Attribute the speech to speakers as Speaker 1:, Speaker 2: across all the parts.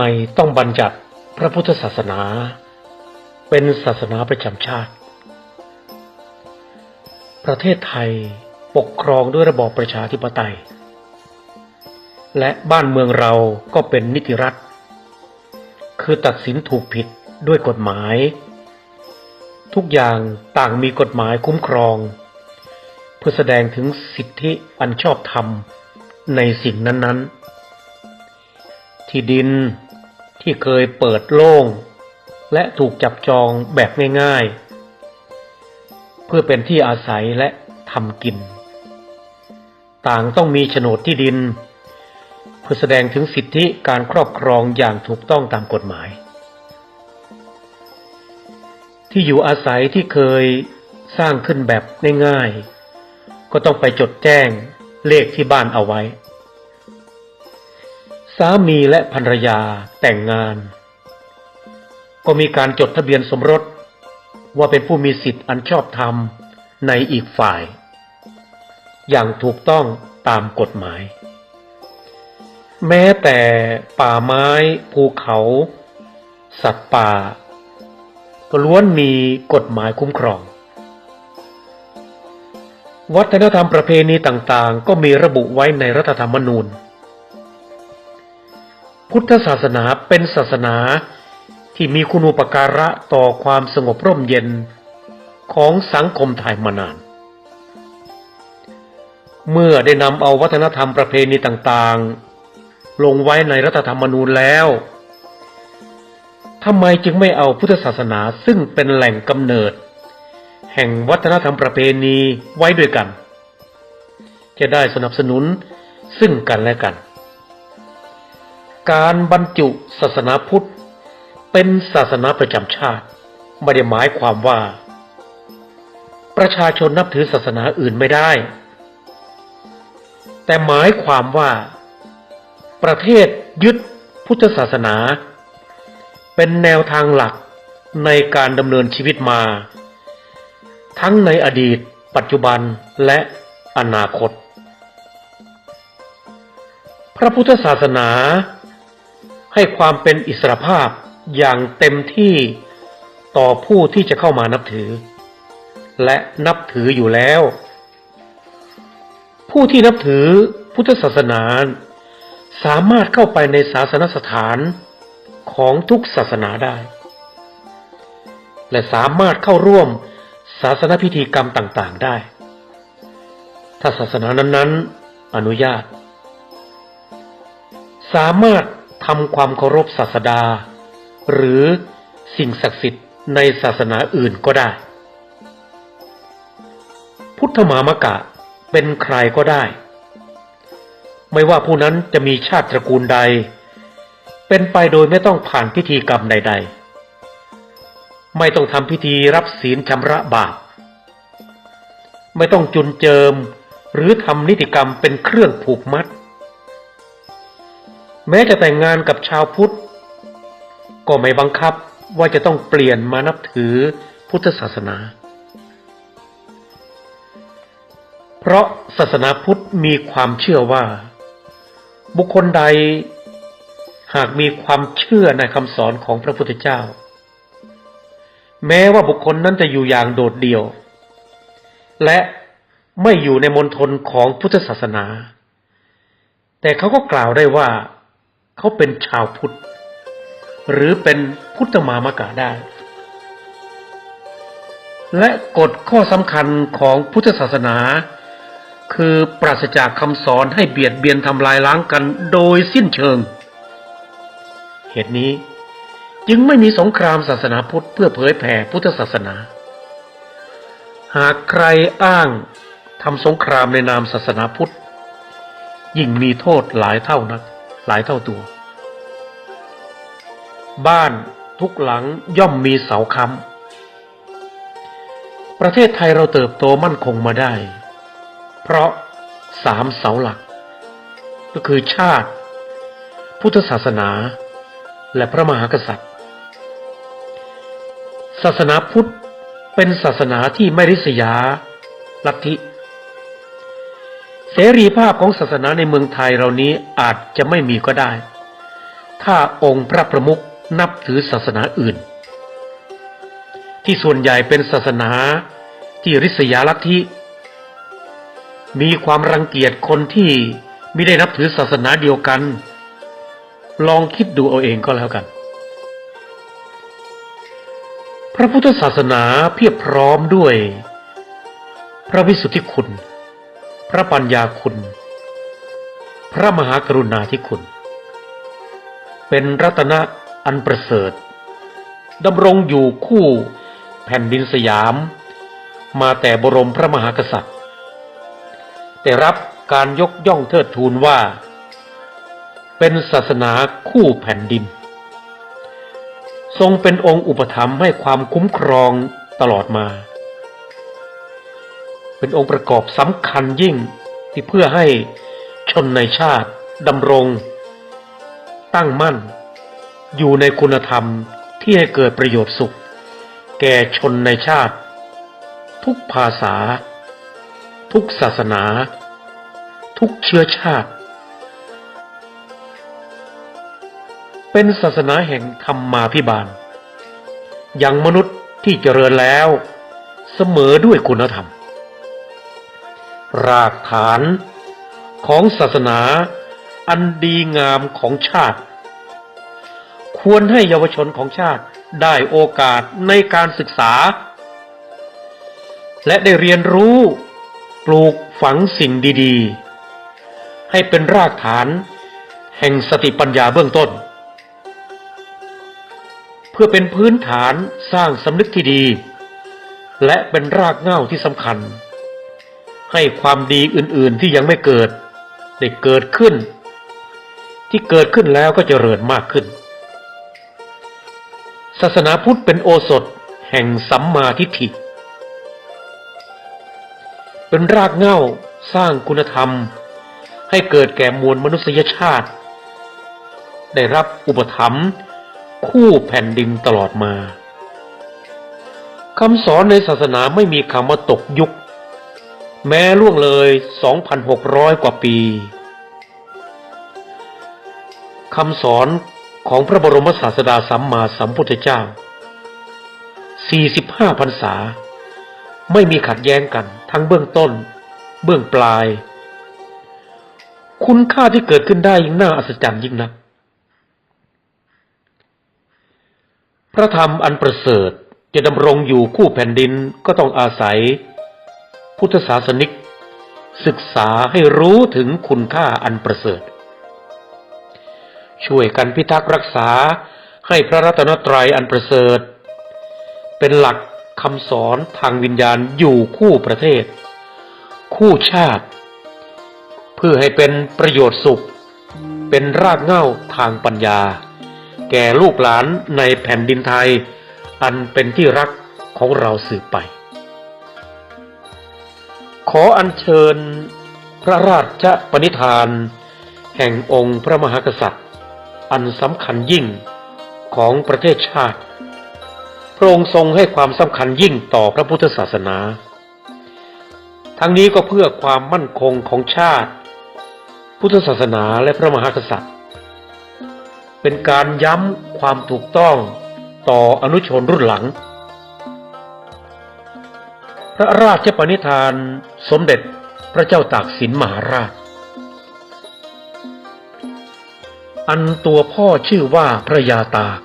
Speaker 1: ไมต้องบัญญัติพระพุทธศาสนา เป็นศาสนาประจำชาติ ประเทศไทยปกครองด้วยระบอบประชาธิปไตย และบ้านเมืองเราก็เป็นนิติรัฐ คือตัดสินถูกผิดด้วยกฎหมาย ทุกอย่างต่างมีกฎหมายคุ้มครอง เพื่อแสดงถึงสิทธิอันชอบธรรมในสิ่งนั้น ๆ ที่ดิน ที่เคยเปิดโล่ง และถูกจับจองแบบง่ายๆ เพื่อเป็นที่อาศัยและทำกิน ต่างต้องมีโฉนดที่ดิน เพื่อแสดงถึงสิทธิการครอบครองอย่างถูกต้องตามกฎหมาย ที่อยู่อาศัยที่เคยสร้างขึ้นแบบง่ายๆ ก็ต้องไปจดแจ้งเลขที่บ้านเอาไว้ สามีและภรรยาแต่งงาน ก็มีการจดทะเบียนสมรสว่าเป็นผู้มีสิทธิ์อันชอบธรรมในอีกฝ่าย อย่างถูกต้องตามกฎหมาย แม้แต่ป่าไม้ภูเขา สัตว์ป่า ก็ล้วนมีกฎหมายคุ้มครอง วัฒนธรรมประเพณีต่างๆ ก็มีระบุไว้ในรัฐธรรมนูญ พุทธศาสนาเป็นศาสนาที่มีคุณูปการะต่อความสงบร่มเย็นของสังคมไทยมานาน เมื่อได้นำเอาวัฒนธรรมประเพณีต่างๆ ลงไว้ในรัฐธรรมนูญแล้วทำไมจึงไม่เอาพุทธศาสนาซึ่งเป็นแหล่งกำเนิด แห่งวัฒนธรรมประเพณีไว้ด้วยกัน จะได้สนับสนุนซึ่งกันและกัน การบรรจุศาสนาพุทธ เป็นศาสนาประจำชาติ ไม่ได้หมายความว่า ประชาชนนับถือศาสนาอื่นไม่ได้ แต่หมายความว่า ประเทศยึดพุทธศาสนา เป็นแนวทางหลักในการดำเนินชีวิตมา ทั้งในอดีต ปัจจุบันและอนาคต พระพุทธศาสนา ให้ความเป็นอิสรภาพอย่างเต็มที่ต่อผู้ที่จะเข้ามานับถือ และนับถืออยู่แล้ว ผู้ที่นับถือพุทธศาสนา สามารถเข้าไปในศาสนสถานของทุกศาสนาได้ และสามารถเข้าร่วมศาสนพิธีกรรมต่าง ๆ ได้ ถ้าศาสนานั้น ๆ อนุญาต สามารถ ทำความเคารพศาสดา หรือสิ่งศักดิ์สิทธิ์ในศาสนาอื่นก็ได้ พุทธมามกะเป็นใครก็ได้ ไม่ว่าผู้นั้นจะมีชาติตระกูลใด เป็นไปโดยไม่ต้องผ่านพิธีกรรมใด ๆ ไม่ต้องทำพิธีรับศีลชำระบาปไม่ต้องจุนเจิมหรือทำนิติกรรมเป็นเครื่องผูกมัด แม้จะแต่งงานกับชาวพุทธ ก็ไม่บังคับว่าจะต้องเปลี่ยนมานับถือพุทธศาสนา เพราะศาสนาพุทธมีความเชื่อว่า บุคคลใดหากมีความเชื่อในคำสอนของพระพุทธเจ้า แม้ว่าบุคคลนั้นจะอยู่อย่างโดดเดี่ยว และไม่อยู่ในมณฑลของพุทธศาสนา แต่เขาก็กล่าวได้ว่า เขาเป็นชาวพุทธ หรือเป็นพุทธมามกะได้ และกฎข้อสำคัญของพุทธศาสนา คือปราศจากคำสอนให้เบียดเบียนทำลายล้างกันโดยสิ้นเชิง เหตุนี้จึงไม่มีสงครามศาสนาพุทธเพื่อเผยแผ่พุทธศาสนา หากใครอ้างทำสงครามในนามศาสนาพุทธ ยิ่งมีโทษหลายเท่านัก หลายเท่าตัว บ้านทุกหลังย่อมมีเสาค้ำประเทศไทยเราเติบโตมั่นคงมาได้ เพราะสามเสาหลัก ก็คือชาติ พุทธศาสนา และพระมหากษัตริย์ ศาสนาพุทธเป็นศาสนาที่ไม่ริษยาลัทธิ เสรีภาพของศาสนาในเมืองไทยเรานี้อาจจะไม่มีก็ได้ ถ้าองค์พระประมุขนับถือศาสนาอื่น ที่ส่วนใหญ่เป็นศาสนาที่ริษยาลัทธิมีความรังเกียจคนที่ไม่ได้นับถือศาสนาเดียวกัน ลองคิดดูเอาเองก็แล้วกัน พระพุทธศาสนาเพียบพร้อมด้วย พระวิสุทธิคุณ พระปัญญาคุณ พระมหากรุณาธิคุณ เป็นรัตนะอันประเสริฐดำรงอยู่คู่แผ่นดินสยาม มาแต่บรมพระมหากษัตริย์ แต่รับการยกย่องเทิดทูนว่า เป็นศาสนาคู่แผ่นดิน ทรงเป็นองค์อุปถัมภ์ให้ความคุ้มครองตลอดมา เป็นองค์ประกอบสำคัญยิ่งที่เพื่อให้ชนในชาติดำรง ตั้งมั่น อยู่ในคุณธรรมที่ให้เกิดประโยชน์สุข แก่ชนในชาติ ทุกภาษา ทุกศาสนา ทุกเชื้อชาติ เป็นศาสนาแห่งธรรมาภิบาลยังมนุษย์ที่เจริญแล้ว เสมอด้วยคุณธรรม รากฐานของศาสนาอันดีงามของชาติ ควรให้เยาวชนของชาติได้โอกาสในการศึกษา และได้เรียนรู้ปลูกฝังสิ่งดีๆ ให้เป็นรากฐานแห่งสติปัญญาเบื้องต้น เพื่อเป็นพื้นฐานสร้างสำนึกที่ดี และเป็นรากเหง้าที่สำคัญ ให้ความดีอื่นๆที่ยังไม่เกิดได้เกิดขึ้น ที่เกิดขึ้นแล้วก็จเจริญมากขึ้น ศาสนาพุทธเป็นโอสถแห่งสัมมาทิฏฐิ เป็นรากเหง้าสร้างคุณธรรม ให้เกิดแก่มวลมนุษยชาติ ได้รับอุปถัมภ์คู่แผ่นดินตลอดมาคำสอนในศาสนาไม่มีคำว่าตกยุค แม้ล่วงเลย 2,600 กว่าปีคำสอนของพระบรมศาสดาสัมมาสัมพุทธเจ้า 45พรรษา ไม่มีขัดแย้งกัน ทั้งเบื้องต้น เบื้องปลาย คุณค่าที่เกิดขึ้นได้ยิ่งน่าอัศจรรย์ยิ่งนัก พระธรรมอันประเสริฐจะดำรงอยู่คู่แผ่นดินก็ต้องอาศัย พุทธศาสนิก ศึกษาให้รู้ถึงคุณค่าอันประเสริฐ ช่วยกันพิทักษ์รักษาให้พระรัตนตรัยอันประเสริฐ เป็นหลักคำสอนทางวิญญาณอยู่คู่ประเทศ คู่ชาติ เพื่อให้เป็นประโยชน์สุข เป็นรากเหง้าทางปัญญา แก่ลูกหลานในแผ่นดินไทย อันเป็นที่รักของเราสืบไป ขออัญเชิญพระราชปณิธาน แห่งองค์พระมหากษัตริย์ อันสำคัญยิ่งของประเทศชาติ พระองค์ทรงให้ความสำคัญยิ่งต่อพระพุทธศาสนา ทั้งนี้ก็เพื่อความมั่นคงของชาติ พุทธศาสนาและพระมหากษัตริย์ เป็นการย้ำความถูกต้องต่ออนุชนรุ่นหลัง พระราชปณิธานสมเด็จพระเจ้าตากสินมหาราช อันตัวพ่อชื่อว่าพระยาตาก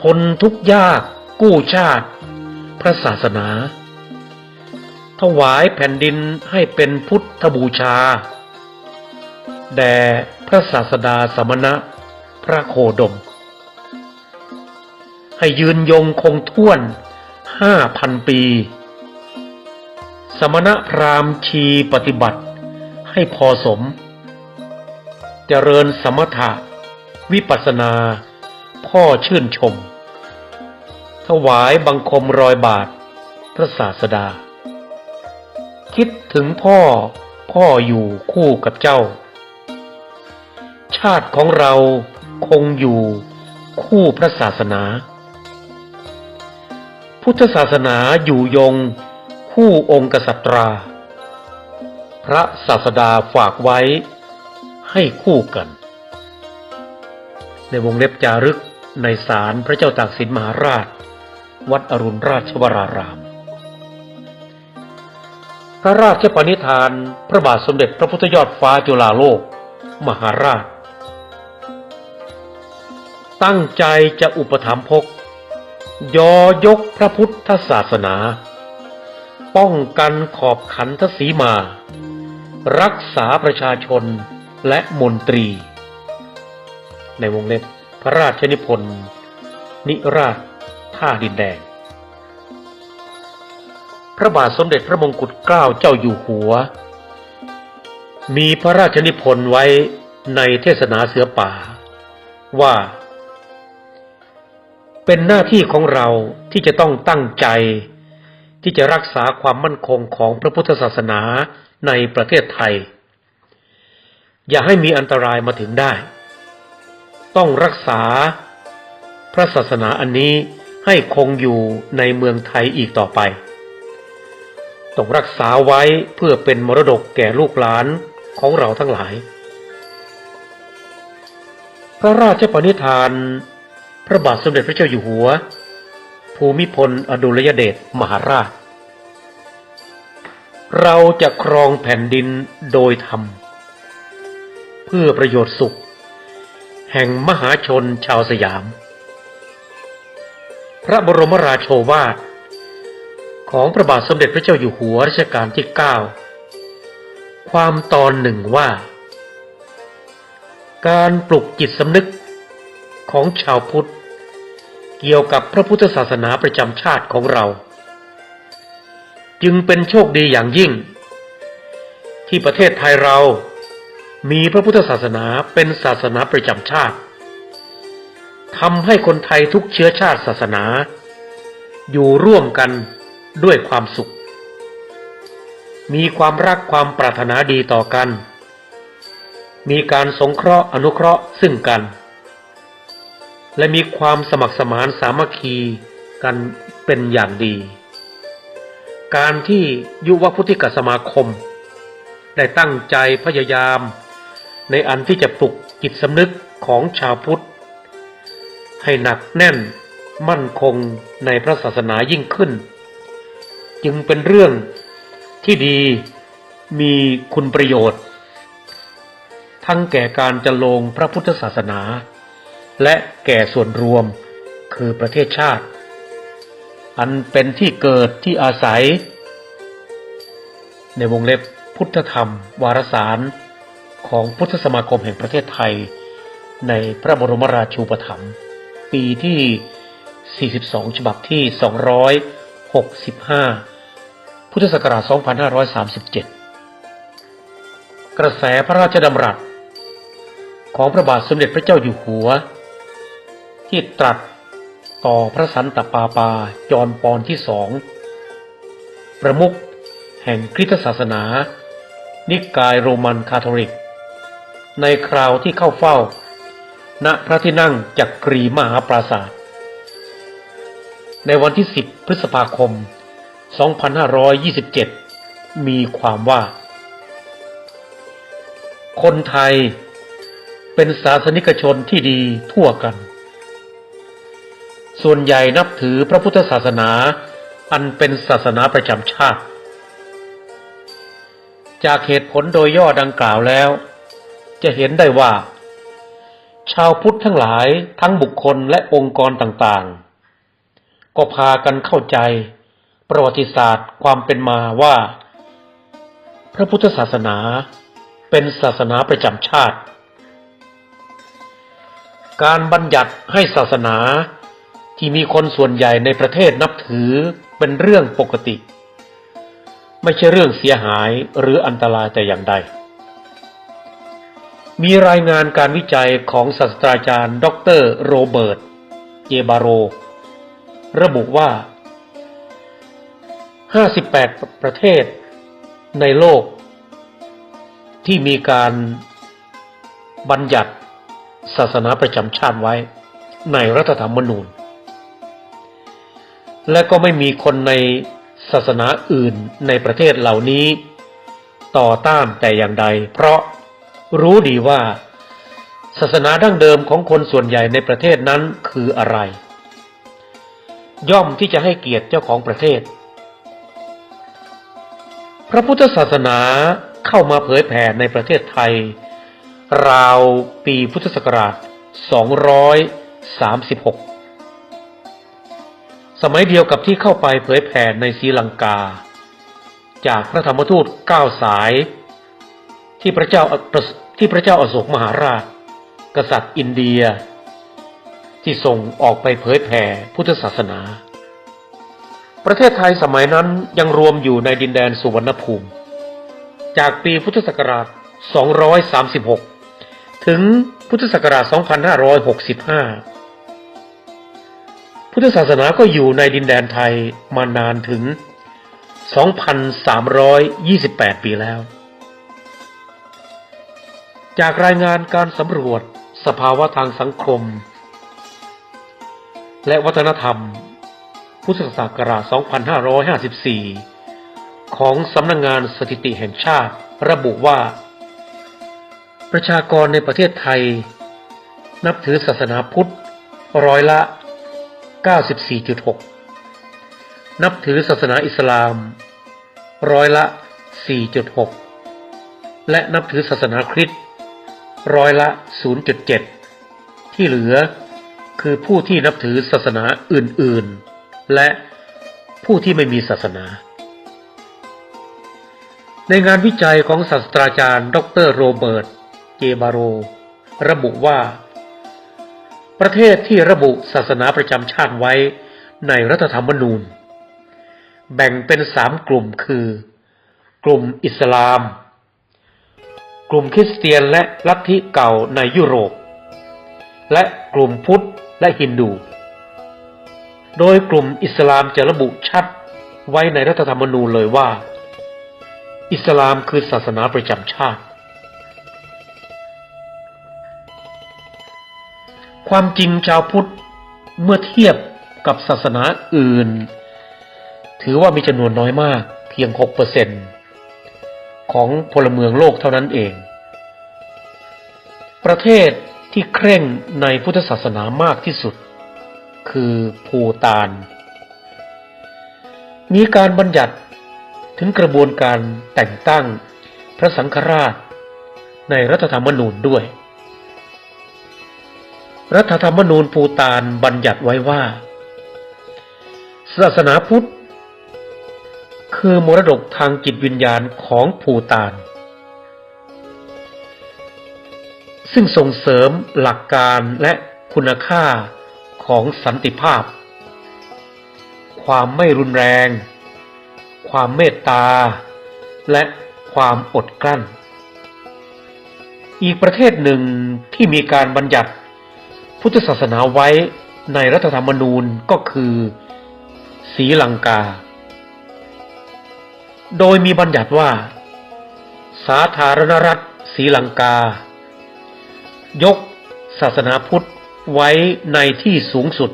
Speaker 1: ทนทุกยากกู้ชาติ พระศาสนา ถวายแผ่นดินให้เป็นพุทธบูชา แด่พระศาสดาสมณะพระโคดม ให้ยืนยงคงท่วน ห้าพันปี สมณพราหมณ์ชีปฏิบัติให้พอสม เจริญสมถะ วิปัสสนา พ่อชื่นชม ถวายบังคมรอยบาท พระศาสดา คิดถึงพ่อพ่ออยู่คู่กับเจ้า ชาติของเราคงอยู่คู่พระศาสนา พุทธศาสนาอยู่ยง คู่องค์กษัตรา พระศาสดาฝากไว้ให้คู่กัน ในวงเล็บจารึกในศาลพระเจ้าตากสินมหาราช วัดอรุณราชวราราม พระราชปณิธานพระบาทสมเด็จพระพุทธยอดฟ้าจุฬาโลก มหาราช ตั้งใจจะอุปถัมภก ยอยกพระพุทธศาสนา ป้องกันขอบขันทศีมา รักษาประชาชนและมนตรี ในวงเล็บพระราชนิพนธ์นิราชท่าดินแดง พระบาทสมเด็จพระมงกุฎเกล้าเจ้าอยู่หัว มีพระราชนิพนธ์ไว้ในเทศนาเสือป่าว่า เป็นหน้าที่ของเราที่จะต้องตั้งใจ ที่จะรักษาความมั่นคงของพระพุทธศาสนาในประเทศไทย อย่าให้มีอันตรายมาถึงได้ ต้องรักษาพระศาสนาอันนี้ให้คงอยู่ในเมืองไทยอีกต่อไป ต้องรักษาไว้เพื่อเป็นมรดกแก่ลูกหลานของเราทั้งหลาย พระราชปณิธาน พระบาทสมเด็จพระเจ้าอยู่หัว ภูมิพลอดุลยเดชมหาราช เราจะครองแผ่นดินโดยธรรม เพื่อประโยชน์สุข แห่งมหาชนชาวสยาม พระบรมราโชวาท ของพระบาทสมเด็จพระเจ้าอยู่หัวรัชกาลที่ 9 ความตอนหนึ่งว่า การปลุกจิตสำนึก ของชาวพุทธ เกี่ยวกับพระพุทธศาสนาประจำชาติของเรา จึงเป็นโชคดีอย่างยิ่ง ที่ประเทศไทยเรามีพระพุทธศาสนาเป็นศาสนาประจำชาติทำให้คนไทยทุกเชื้อชาติศาสนา อยู่ร่วมกันด้วยความสุข มีความรักความปรารถนาดีต่อกัน มีการสงเคราะห์อนุเคราะห์ซึ่งกัน และมีความสมัครสมานสามัคคีกันเป็นอย่างดี การที่ยุวพุทธิกสมาคม ได้ตั้งใจพยายาม ในอันที่จะปลุกจิตสำนึกของชาวพุทธ ให้หนักแน่นมั่นคงในพระศาสนายิ่งขึ้น จึงเป็นเรื่องที่ดีมีคุณประโยชน์ ทั้งแก่การจะลงพระพุทธศาสนา และแก่ส่วนรวมคือประเทศชาติ อันเป็นที่เกิดที่อาศัย ในวงเล็บพุทธธรรม วารสาร ของพุทธสมาคมแห่งประเทศไทย ในพระบรมราชูปถัมภ์ปีที่ 42 ฉบับที่ 265 พุทธศักราช 2537 กระแสพระราชดำรัส ของพระบาทสมเด็จพระเจ้าอยู่หัว ที่ตรัสต่อพระสันตะปาปาจอปอนที่สองประมุขแห่งคริสตศาสนา นิกายโรมันคาทอลิก ในคราวที่เข้าเฝ้า ณพระที่นั่งจักรีมหาปราศาสในวันที่ 10 พฤษภาคม 2527 มีความว่า คนไทยเป็นศาสนิกชนที่ดีทั่วกัน ส่วนใหญ่นับถือพระพุทธศาสนา อันเป็นศาสนาประจำชาติ จากเหตุผลโดยย่อดังกล่าวแล้ว จะเห็นได้ว่า ชาวพุทธทั้งหลายทั้งบุคคลและองค์กรต่างๆ ก็พากันเข้าใจประวัติศาสตร์ความเป็นมาว่า พระพุทธศาสนาเป็นศาสนาประจำชาติ การบัญญัติให้ศาสนา ที่มีคนส่วนใหญ่ในประเทศนับถือเป็นเรื่องปกติ ไม่ใช่เรื่องเสียหายหรืออันตรายแต่อย่างใด มีรายงานการวิจัยของศาสตราจารย์ดออเตอร์โรเบิร์ตเจบาโร ระบุว่า 58 ประเทศในโลก ที่มีการบัญญัติศาสนาประจำชาติไว้ในรัฐธรรมนูญ และก็ไม่มีคนในศาสนาอื่นในประเทศเหล่านี้ ต่อต้านแต่อย่างใด เพราะรู้ดีว่า ศาสนาดั้งเดิมของคนส่วนใหญ่ในประเทศนั้นคืออะไร ย่อมที่จะให้เกียรติเจ้าของประเทศ พระพุทธศาสนาเข้ามาเผยแผ่ในประเทศไทย ราวปีพุทธศักราช 236 สมัยเดียวกับที่เข้าไปเผยแผ่ในศรีลังกา จากพระธรรมทูตเก้าสาย ที่พระเจ้าที่พระเจ้าอโศกมหาราช กษัตริย์อินเดีย ที่ส่งออกไปเผยแผ่พุทธศาสนา ประเทศไทยสมัยนั้นยังรวมอยู่ในดินแดนสุวรรณภูมิ จากปีพุทธศักราช 236 ถึงพุทธศักราช 2565 พุทธศาสนาก็อยู่ในดินแดนไทยมานานถึง 2,328 ปีแล้ว จากรายงานการสำรวจสภาวะทางสังคม และวัฒนธรรม พุทธศักราช 2554 ของสำนักงงานสถิติแห่งชาติระบุว่า ประชากรในประเทศไทย นับถือศาสนาพุทธร้อยละ 94.6 นับถือศาสนาอิสลาม ร้อยละ 4.6 และนับถือศาสนาคริสต์ร้อยละ 0.7 ที่เหลือคือผู้ที่นับถือศาสนาอื่น ๆ และผู้ที่ไม่มีศาสนา ในงานวิจัยของศาสตราจารย์ ดรโรเบิร์ต เจบาโร ระบุว่า ประเทศที่ระบุศาสนาประจำชาติไว้ในรัฐธรรมนูญ แบ่งเป็นสามกลุ่มคือ กลุ่มอิสลาม กลุ่มคริสเตียนและลัทธิเก่าในยุโรป และกลุ่มพุทธและฮินดู โดยกลุ่มอิสลามจะระบุชัดไว้ในรัฐธรรมนูญเลยว่า อิสลามคือศาสนาประจำชาติ ความจริงชาวพุทธเมื่อเทียบกับศาสนาอื่น ถือว่ามีจำนวนน้อยมากเพียง 6%ของพลเมืองโลกเท่านั้นเอง ประเทศที่เคร่งในพุทธศาสนามากที่สุด คือภูตาน มีการบัญญัติถึงกระบวนการแต่งตั้งพระสังฆราชในรัฐธรรมนูญด้วย รัฐธรรมนูญภูตานบัญญัติไว้ว่า ศาสนาพุทธ คือมรดกทางจิตวิญญาณของภูตาน ซึ่งส่งเสริมหลักการและคุณค่าของสันติภาพ ความไม่รุนแรง ความเมตตา และความอดกลั้น อีกประเทศหนึ่งที่มีการบัญญัติ พุทธศาสนาไว้ในรัฐธรรมนูญก็คือศรีลังกา โดยมีบัญญัติว่า สาธารณรัฐศรีลังกา ยกศาสนาพุทธไว้ในที่สูงสุด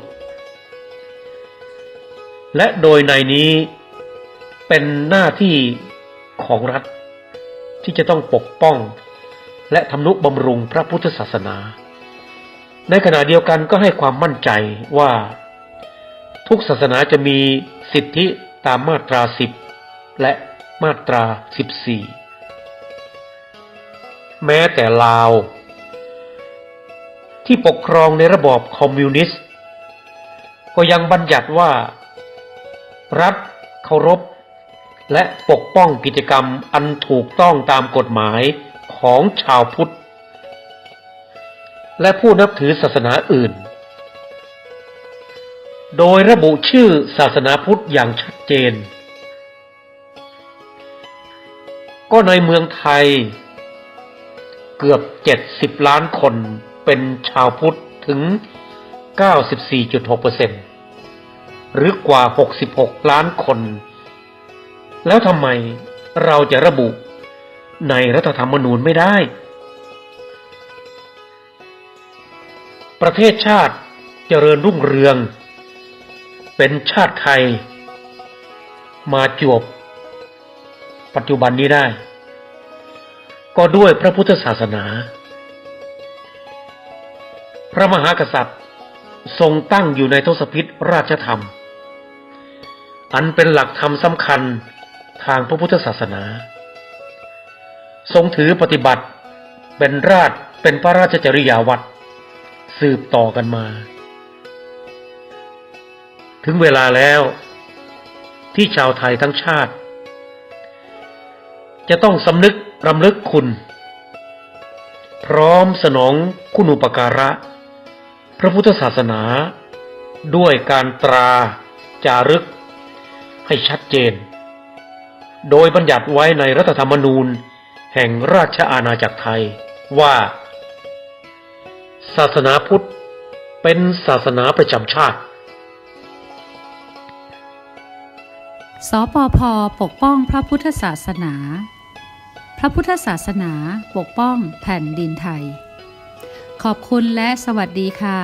Speaker 1: และโดยในนี้เป็นหน้าที่ของรัฐที่จะต้องปกป้อง และทำนุบำรุงพระพุทธศาสนา ในขณะเดียวกันก็ให้ความมั่นใจว่า ทุกศาสนาจะมีสิทธิตามมาตราสิบและมาตราสิบสี่แม้แต่ลาว ที่ปกครองในระบอบคอมมิวนิสต์ ก็ยังบัญญัติว่า รัฐเคารพ และปกป้องกิจกรรมอันถูกต้องตามกฎหมายของชาวพุทธ และผู้นับถือศาสนาอื่น โดยระบุชื่อศาสนาพุทธอย่างชัดเจน ก็ในเมืองไทย เกือบ 70 ล้านคนเป็นชาวพุทธถึง 94.6%หรือกว่า 66 ล้านคน แล้วทำไมเราจะระบุในรัฐธรรมนูญไม่ได้ ประเทศชาติเจริญรุ่งเรือง เป็นชาติไทย มาจวบ ปัจจุบันนี้ได้ ก็ด้วยพระพุทธศาสนา พระมหากษัตริย์ทรงตั้งอยู่ในทศพิธราชธรรม อันเป็นหลักธรรมสำคัญทางพระพุทธศาสนา ทรงถือปฏิบัติเป็นราชเป็นพระราชจริยาวัด สืบต่อกันมา ถึงเวลาแล้วที่ชาวไทยทั้งชาติ จะต้องสำนึกรำลึกคุณ พร้อมสนองคุณอุปการะ พระพุทธศาสนา ด้วยการตราจารึก ให้ชัดเจน โดยบัญญัติไว้ในรัฐธรรมนูญแห่งราชอาณาจักรไทยว่า ศาสนาพุทธ เป็นศาสนาประจำชาติ
Speaker 2: สปพปกป้องพระพุทธศาสนา พระพุทธศาสนาปกป้องแผ่นดินไทย ขอบคุณและสวัสดีค่ะ